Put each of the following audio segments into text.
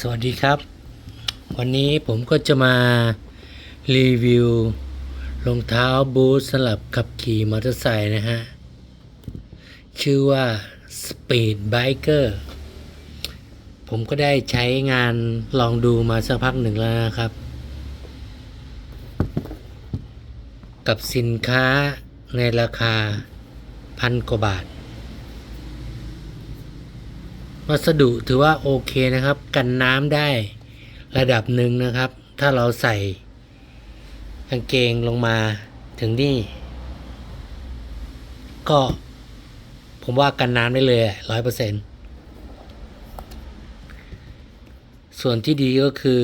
สวัสดีครับ วันนี้ผมก็จะมารีวิวรองเท้าบูทสำหรับขับขี่มอเตอร์ไซค์นะฮะ ชื่อว่า Speed Biker ผมก็ได้ใช้งานลองดูมาสักพักหนึ่งแล้วนะครับ กับสินค้าในราคาพันกว่าบาท วัสดุถือว่าโอเคนะครับ กันน้ำได้ระดับหนึ่งนะครับ ถ้าเราใส่กางเกงลงมาถึงนี่ก็ผมว่ากันน้ำได้เลยร้อยเปอร์เซ็นส่วนที่ดีก็คือ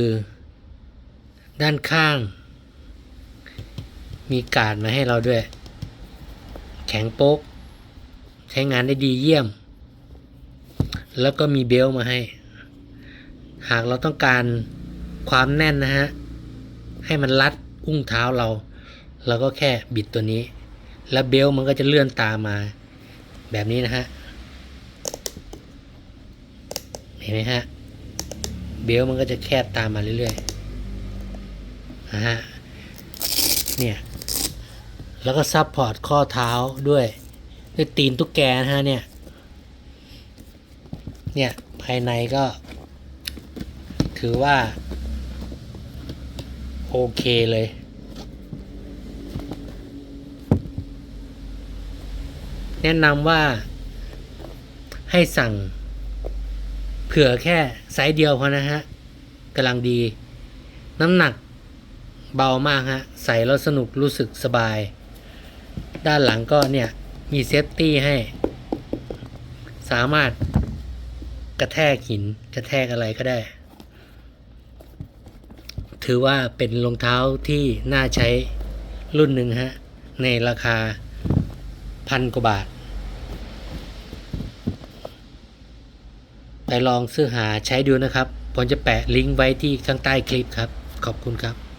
ด้านข้าง มีกาดมาให้เราด้วย แข็งโป๊ก ใช้งานได้ดีเยี่ยม แล้วก็มีเบลต์มาให้ หากเราต้องการความแน่นนะฮะ ให้มันรัดอุ้งเท้าเรา เราก็แค่บิดตัวนี้ แล้วเบลต์มันก็จะเลื่อนตามมา แบบนี้นะฮะ เห็นไหมฮะ เบลต์มันก็จะแคบตามมาเรื่อยๆนะฮะ เนี่ย แล้วก็ซับพอร์ตข้อเท้าด้วย ด้วยตีนตุ๊กแกนะฮะเนี่ย เนี่ยภายในก็ ถือว่า โอเคเลย แนะนำว่าให้สั่ง เผื่อแค่ไซส์เดียวพอนะฮะกำลังดี น้ำหนักเบามากฮะ ใส่แล้วสนุกรู้สึกสบาย ด้านหลังก็เนี่ย มีเซฟตี้ให้ สามารถ กระแทกหินกระแทกอะไรก็ได้ ถือว่าเป็นรองเท้าที่น่าใช้รุ่นหนึ่งฮะ ในราคาพันกว่าบาท ไปลองซื้อหาใช้ดูนะครับ ผมจะแปะลิงก์ไว้ที่ข้างใต้คลิปครับ ขอบคุณครับ